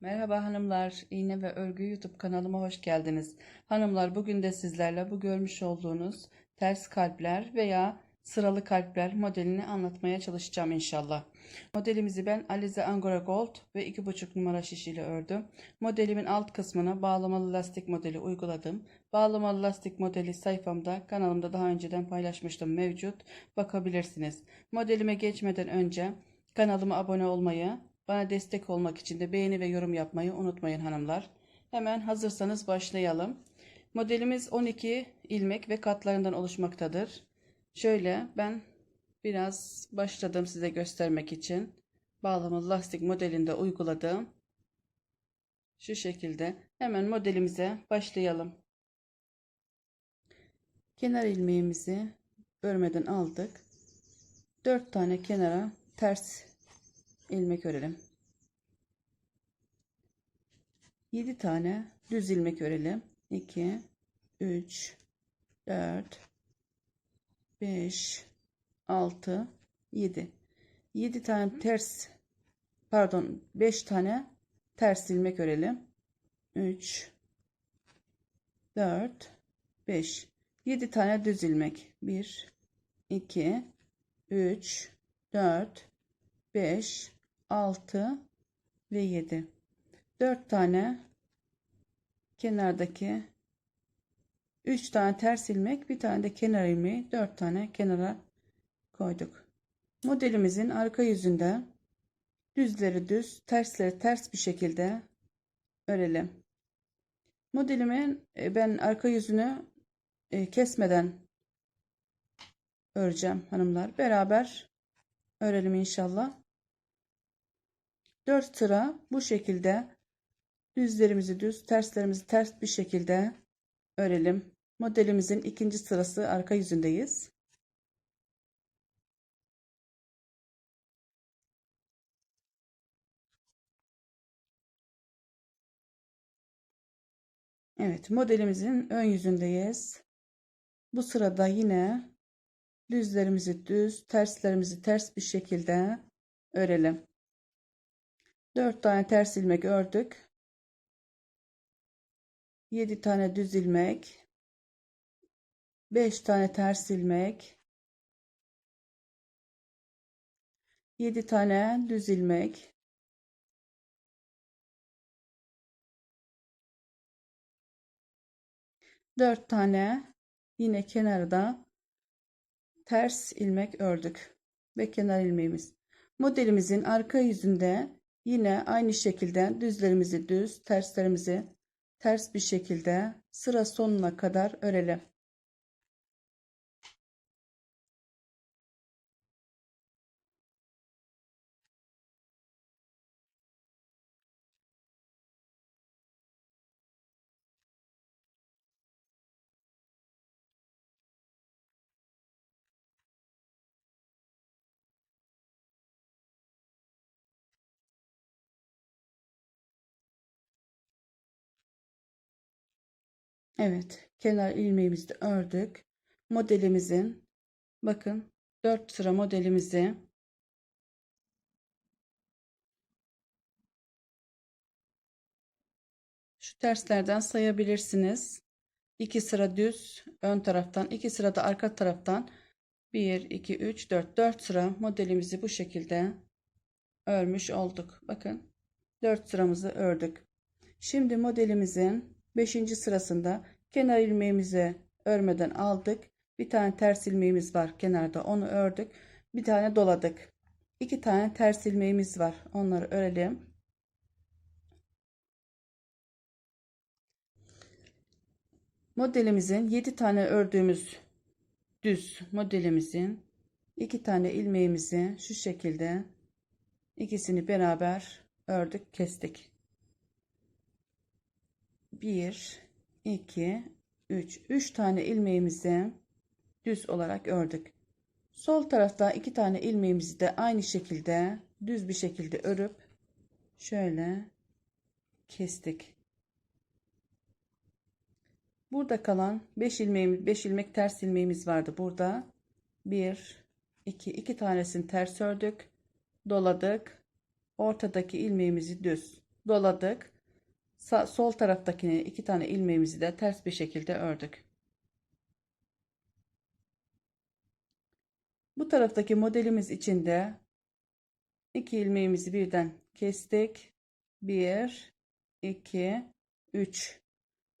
Merhaba hanımlar, İğne ve Örgü YouTube kanalıma hoş geldiniz. Hanımlar bugün de sizlerle bu görmüş olduğunuz ters kalpler veya sıralı kalpler modelini anlatmaya çalışacağım inşallah. Modelimizi ben Alize Angora Gold ve 2,5 numara şiş ile ördüm. Modelimin alt kısmına bağlamalı lastik modeli uyguladım. Bağlamalı lastik modeli sayfamda kanalımda daha önceden paylaşmıştım mevcut. Bakabilirsiniz. Modelime geçmeden önce kanalıma abone olmayı, bana destek olmak için de beğeni ve yorum yapmayı unutmayın hanımlar. Hemen hazırsanız başlayalım. Modelimiz 12 ilmek ve katlarından oluşmaktadır. Şöyle ben biraz başladım size göstermek için. Bağlamalı lastik modelinde uyguladım. Şu şekilde. Hemen modelimize başlayalım. Kenar ilmeğimizi örmeden aldık. 4 tane kenara ters ilmek örelim. 7 tane düz ilmek örelim. 2 3 4 5 6 7 7 tane ters pardon 5 tane ters ilmek örelim. 3 4 5 7 tane düz ilmek. 1 2 3 4 5 6 ve 7 4 tane kenardaki 3 tane ters ilmek bir tane de kenar ilmeği. 4 tane kenara koyduk. Modelimizin arka yüzünde düzleri düz tersleri ters bir şekilde örelim. Modelimin e, ben arka yüzünü e, kesmeden öreceğim hanımlar. Beraber örelim inşallah. 4 sıra bu şekilde düzlerimizi düz, terslerimizi ters bir şekilde örelim. Modelimizin ikinci sırası arka yüzündeyiz. Evet, modelimizin ön yüzündeyiz. Bu sırada yine düzlerimizi düz, terslerimizi ters bir şekilde örelim. 4 tane ters ilmek ördük. 7 tane düz ilmek. 5 tane ters ilmek. 7 tane düz ilmek. Dört tane yine kenarda ters ilmek ördük ve kenar ilmeğimiz. Modelimizin arka yüzünde Yine aynı şekilde düzlerimizi düz, terslerimizi ters bir şekilde sıra sonuna kadar örelim. Evet, kenar ilmeğimizi ördük. Modelimizin bakın 4 sıra modelimizi şu terslerden sayabilirsiniz. 2 sıra düz ön taraftan, 2 sıra da arka taraftan 1 2 3 4 4 sıra modelimizi bu şekilde örmüş olduk. Bakın 4 sıramızı ördük. Şimdi modelimizin 5. sırasında kenar ilmeğimizi örmeden aldık. Bir tane ters ilmeğimiz var kenarda onu ördük. Bir tane doladık. İki tane ters ilmeğimiz var. Onları örelim. Modelimizin 7 tane ördüğümüz düz modelimizin iki tane ilmeğimizi şu şekilde ikisini beraber ördük kestik. 1 2 3 3 tane ilmeğimizi düz olarak ördük. Sol tarafta iki tane ilmeğimizi de aynı şekilde düz bir şekilde örüp şöyle kestik. Burada kalan 5 ilmeğimiz 5 ilmek ters ilmeğimiz vardı burada. 1 2 2 tanesini ters ördük. Doladık. Ortadaki ilmeğimizi düz doladık. Sa- sol taraftakini iki tane ilmeğimizi de ters bir şekilde ördük. Bu taraftaki modelimiz içinde iki ilmeğimizi birden kestik. 1 2 3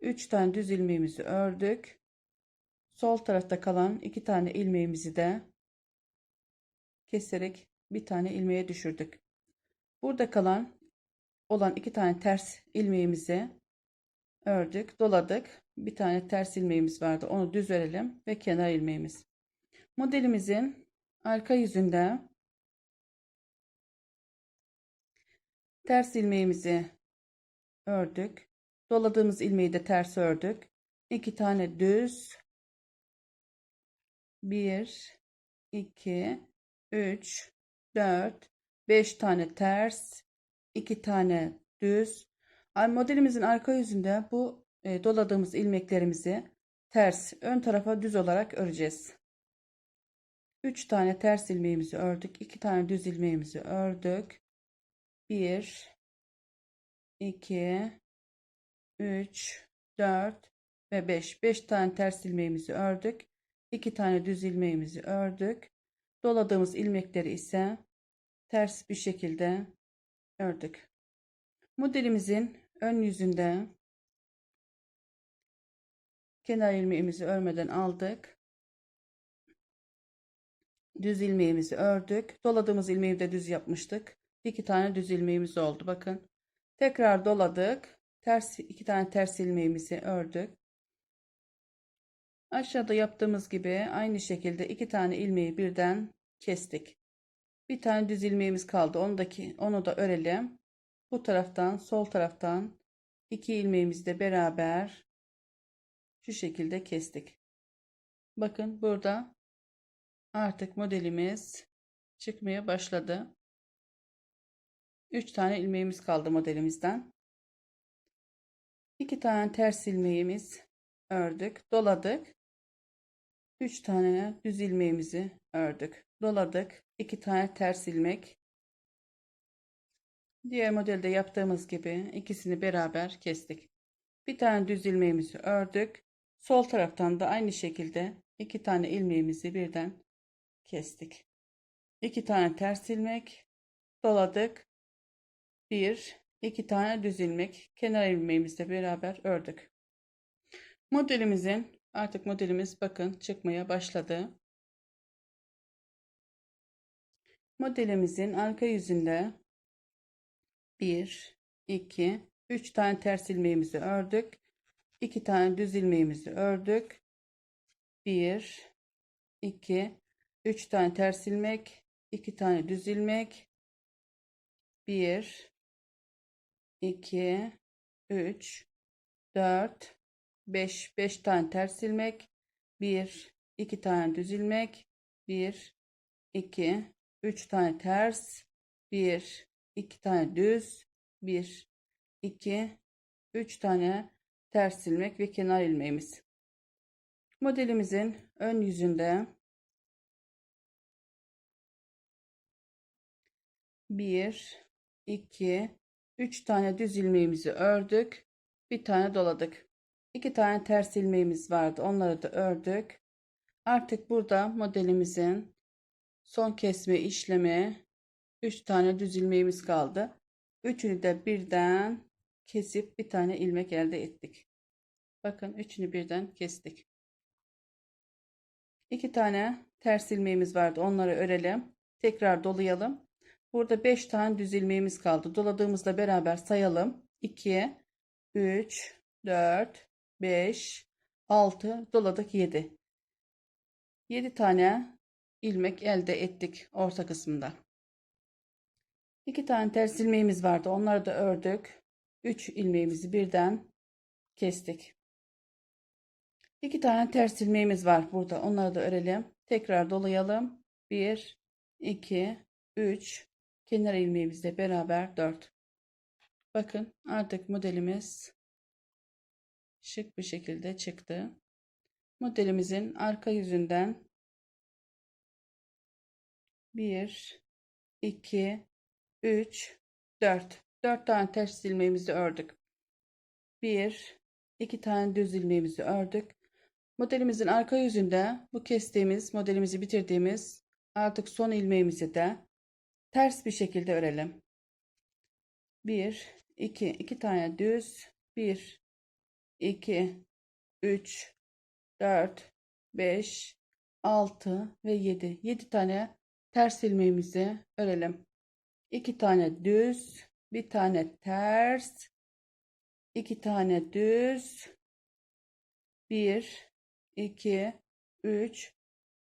3 tane düz ilmeğimizi ördük. Sol tarafta kalan iki tane ilmeğimizi de keserek bir tane ilmeğe düşürdük. Burada kalan olan iki tane ters ilmeğimizi ördük, doladık. Bir tane ters ilmeğimiz vardı. Onu düz örelim ve kenar ilmeğimiz. Modelimizin arka yüzünde ters ilmeğimizi ördük. Doladığımız ilmeği de ters ördük. İki tane düz 1 2 3 4 5 tane ters 2 tane düz. Modelimizin arka yüzünde bu e, doladığımız ilmeklerimizi ters ön tarafa düz olarak öreceğiz. 3 tane ters ilmeğimizi ördük 2 tane düz ilmeğimizi ördük. 1 2 3 4 ve 5 5 tane ters ilmeğimizi ördük 2 tane düz ilmeğimizi ördük. Doladığımız ilmekleri ise ters bir şekilde ördük. Modelimizin ön yüzünde kenar ilmeğimizi örmeden aldık. Düz ilmeğimizi ördük. Doladığımız ilmeği de düz yapmıştık. İki tane düz ilmeğimiz oldu. Bakın. Tekrar doladık. Ters iki tane ters ilmeğimizi ördük. Aşağıda yaptığımız gibi aynı şekilde iki tane ilmeği birden kestik. Bir tane düz ilmeğimiz kaldı. Onu da, onu da örelim. Bu taraftan sol taraftan iki ilmeğimizi de beraber şu şekilde kestik. Bakın burada artık modelimiz çıkmaya başladı. 3 tane ilmeğimiz kaldı modelimizden. 2 tane ters ilmeğimiz ördük, doladık. 3 tane düz ilmeğimizi ördük. Doladık. 2 tane ters ilmek. Diğer modelde yaptığımız gibi ikisini beraber kestik. Bir tane düz ilmeğimizi ördük. Sol taraftan da aynı şekilde iki tane ilmeğimizi birden kestik. 2 tane ters ilmek doladık. 1 2 tane düz ilmek kenar ilmeğimizle beraber ördük. Modelimizin Artık modelimiz bakın çıkmaya başladı. Modelimizin arka yüzünde 1, 2, 3 tane ters ilmeğimizi ördük. 2 tane düz ilmeğimizi ördük. 1, 2, 3 tane ters ilmek, 2 tane düz ilmek. 1, 2, 3, 4, 5 5 tane ters ilmek 1 2 tane düz ilmek 1 2 3 tane ters. 1 2 tane düz. 1 2 3 tane ters ilmek ve kenar ilmeğimiz. Modelimizin ön yüzünde 1 2 3 tane düz ilmeğimizi ördük. Bir tane doladık. İki tane ters ilmeğimiz vardı. Onları da ördük. Artık burada modelimizin son kesme işlemi 3 tane düz ilmeğimiz kaldı. Üçünü de birden kesip bir tane ilmek elde ettik. Bakın üçünü birden kestik. İki tane ters ilmeğimiz vardı. Onları örelim. Tekrar dolayalım. Burada 5 tane düz ilmeğimiz kaldı. Doladığımızda beraber sayalım. 2 3 4 5, 6, doladık 7. 7 tane ilmek elde ettik orta kısmında. 2 tane ters ilmeğimiz vardı. Onları da ördük. 3 ilmeğimizi birden kestik. 2 tane ters ilmeğimiz var burada. Onları da örelim. Tekrar dolayalım. 1, 2, 3, kenar ilmeğimizle beraber 4. Bakın artık modelimiz şık bir şekilde çıktı. Modelimizin arka yüzünden 1 2 3 4 4 tane ters ilmeğimizi ördük. 1 2 tane düz ilmeğimizi ördük. Modelimizin arka yüzünde bu kestiğimiz modelimizi bitirdiğimiz artık son ilmeğimizi de ters bir şekilde örelim. 1 2 2 tane düz 1 2 3 4 5 6 ve 7 7 tane ters ilmeğimizi örelim. 2 tane düz bir tane ters. 2 tane düz. 1 2 3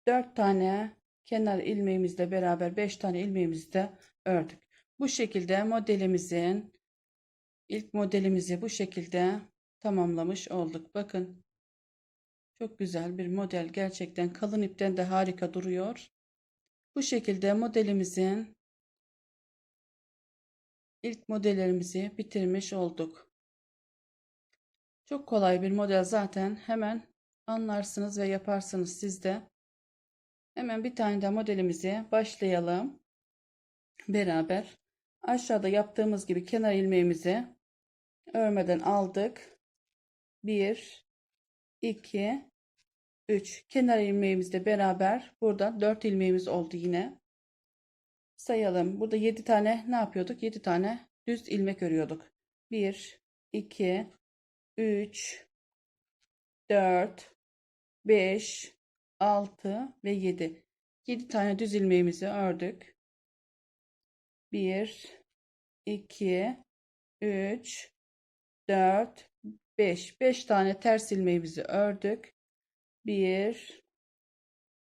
4 tane kenar ilmeğimizle beraber 5 tane ilmeğimizi de ördük. Bu şekilde modelimizin ilk modelimizi bu şekilde tamamlamış olduk. Bakın çok güzel bir model. Gerçekten kalın ipten de harika duruyor. Bu şekilde modelimizin ilk modellerimizi bitirmiş olduk. Çok kolay bir model zaten. Hemen anlarsınız ve yaparsınız siz de. Hemen bir tane de modelimizi başlayalım. Beraber aşağıda yaptığımız gibi kenar ilmeğimizi örmeden aldık. 1 2 3 kenar ilmeğimizle beraber burada 4 ilmeğimiz oldu yine. Sayalım. Burada 7 tane ne yapıyorduk? 7 tane düz ilmek örüyorduk. 1 2 3 4 5 6 ve 7. 7 tane düz ilmeğimizi ördük. 1 2 3 4 5 5 tane ters ilmeğimizi ördük. 1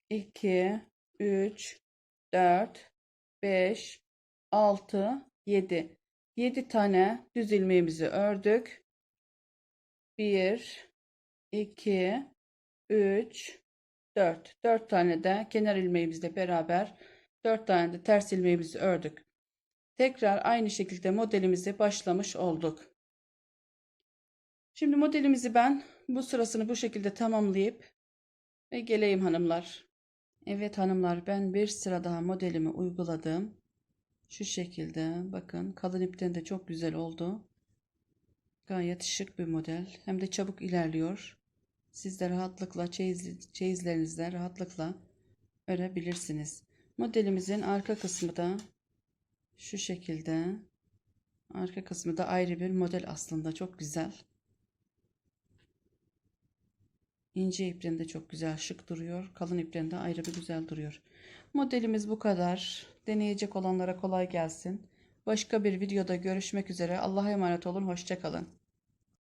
2 3 4 5 6 7 7 tane düz ilmeğimizi ördük. 1 2 3 4 4 tane de kenar ilmeğimizle beraber 4 tane de ters ilmeğimizi ördük. Tekrar aynı şekilde modelimizi başlamış olduk. Şimdi modelimizi ben bu sırasını bu şekilde tamamlayıp ve geleyim hanımlar. Evet hanımlar ben bir sıra daha modelimi uyguladım. Şu şekilde bakın kalın ipten de çok güzel oldu. Gayet şık bir model. Hem de çabuk ilerliyor. Siz de rahatlıkla çeyiz, rahatlıkla örebilirsiniz. Modelimizin arka kısmı da şu şekilde. Arka kısmı da ayrı bir model aslında çok güzel. İnce ipten de çok güzel şık duruyor. Kalın ipten de ayrı bir güzel duruyor. Modelimiz bu kadar. Deneyecek olanlara kolay gelsin. Başka bir videoda görüşmek üzere. Allah'a emanet olun. Hoşçakalın.